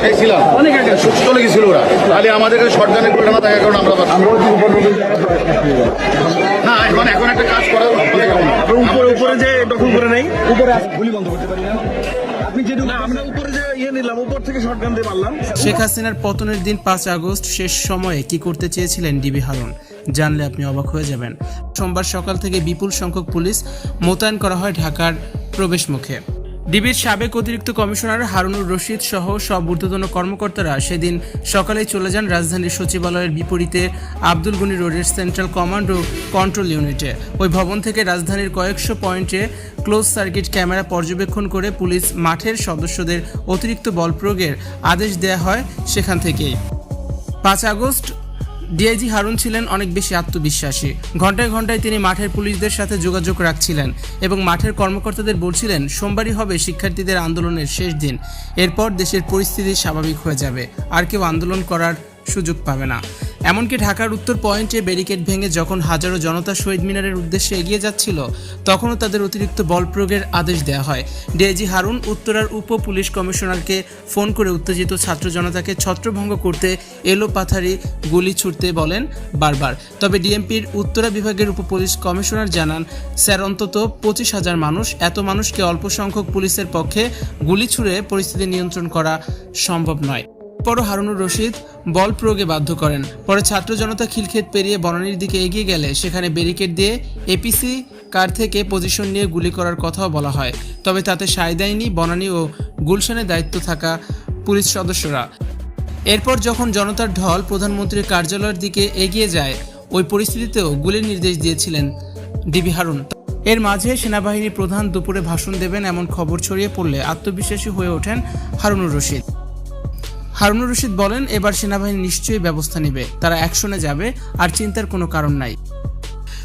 আগে। চলে গেছিল ওরা। তাহলে আমাদের কাছে শর্টগানে করে না থাকার কারণে আমরা না এখন এখন একটা কাজ করা উপরে উপরে যে দখল করে নাই উপরে গুলি বন্ধ করতে পারি না। আপনি যেটুকু না আমরা উপরে ইয়ে নিলাম উপর থেকে শর্টগান দিয়ে মারলাম। শেখ হাসিনার পতনের দিন পাঁচ আগস্ট শেষ সময়ে কি করতে চেয়েছিলেন ডিবি হারুন? জানলে আপনি অবাক হয়ে যাবেন। সোমবার সকাল থেকে বিপুল সংখ্যক পুলিশ মোতায়েন করা হয় ঢাকার প্রবেশ মুখে ডিবির সাবেক অতিরিক্ত কমিশনার হারুনুর রশিদ সহ সব ঊর্ধ্বতন কর্মকর্তারা সেদিন সকালেই চলে যান রাজধানীর সচিবালয়ের বিপরীতে আব্দুল গনি রোডের সেন্ট্রাল কমান্ড ও কন্ট্রোল ইউনিটে। ওই ভবন থেকে রাজধানীর কয়েকশো পয়েন্টে ক্লোজ সার্কিট ক্যামেরা পর্যবেক্ষণ করে পুলিশ মাঠের সদস্যদের অতিরিক্ত বল প্রয়োগের আদেশ দেয়া হয় সেখান থেকেই। পাঁচ আগস্ট ডিআইজি হারুন ছিলেন অনেক বেশি আত্মবিশ্বাসী। ঘন্টায় ঘন্টায় তিনি মাঠের পুলিশদের সাথে যোগাযোগ রাখছিলেন এবং মাঠের কর্মকর্তাদের বলছিলেন, সোমবারই হবে শিক্ষার্থীদের আন্দোলনের শেষ দিন। এরপর দেশের পরিস্থিতি স্বাভাবিক হয়ে যাবে। আর কেউ আন্দোলন করার সুযোগ পাবে না। এমনকি ঢাকার উত্তর পয়েন্টে ব্যারিকেড ভেঙে যখন হাজারো জনতা শহীদ মিনারের উদ্দেশ্যে এগিয়ে যাচ্ছিল, তখনও তাদের অতিরিক্ত বল প্রয়োগের আদেশ দেওয়া হয়। ডিআইজি হারুন উত্তরার উপ পুলিশ কমিশনারকে ফোন করে উত্তেজিত ছাত্র জনতাকে ছত্রভঙ্গ করতে এলো পাথারি, গুলি ছুটতে বলেন বারবার। তবে ডিএমপির উত্তরা বিভাগের উপ পুলিশ কমিশনার জানান, স্যার, অন্তত পঁচিশ হাজার মানুষ, এত মানুষকে অল্প সংখ্যক পুলিশের পক্ষে গুলি ছুড়ে পরিস্থিতি নিয়ন্ত্রণ করা সম্ভব নয়। পরও হারুনুর রশিদ বল প্রয়োগে বাধ্য করেন। পরে ছাত্র জনতা খিলক্ষেত পেরিয়ে বনানীর দিকে এগিয়ে গেলে সেখানে ব্যারিকেড দিয়ে এপিসি কার থেকে পজিশন নিয়ে গুলি করার কথাও বলা হয়। তবে তাতে সায় দেয়নি বনানী ও গুলশানে দায়িত্ব থাকা পুলিশ সদস্যরা। এরপর যখন জনতার ঢল প্রধানমন্ত্রীর কার্যালয়ের দিকে এগিয়ে যায়, ওই পরিস্থিতিতেও গুলির নির্দেশ দিয়েছিলেন ডিবি হারুন। এর মাঝে সেনাবাহিনী প্রধান দুপুরে ভাষণ দেবেন এমন খবর ছড়িয়ে পড়লে আত্মবিশ্বাসী হয়ে ওঠেন হারুনুর রশিদ। হারুনুর রশিদ বলেন, এবার সেনাবাহিনী নিশ্চয়ই ব্যবস্থা নেবে। তারা অ্যাকশনে যাবে, আর চিন্তার কোনো কারণ নাই।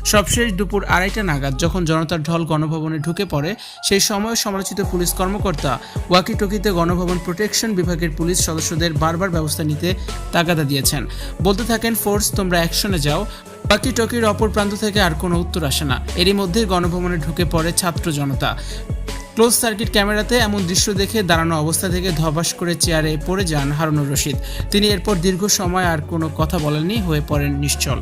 সবশেষ দুপুর আড়াইটা নাগাদ যখন জনতার ঢল গণভবনে ঢুকে পড়ে, সেই সময় সমালোচিত পুলিশ কর্মকর্তা ওয়াকিটকিতে গণভবন প্রোটেকশন বিভাগের পুলিশ সদস্যদের বারবার ব্যবস্থা নিতে তাগাদা দিয়েছেন। বলতে থাকেন, ফোর্স, তোমরা অ্যাকশনে যাও। ওয়াকি টকির অপর প্রান্ত থেকে আর কোনো উত্তর আসে না। এরই মধ্যেই গণভবনে ঢুকে পড়ে ছাত্র জনতা। ক্লোজ সার্কিট ক্যামেরাতে এমন দৃশ্য দেখে দাঁড়ানো অবস্থা থেকে ধবাস করে চেয়ারে পড়ে যান হারুনুর রশিদ। তিনি এরপর দীর্ঘ সময় আর কোনো কথা বলেননি, হয়ে পড়েন নিশ্চল।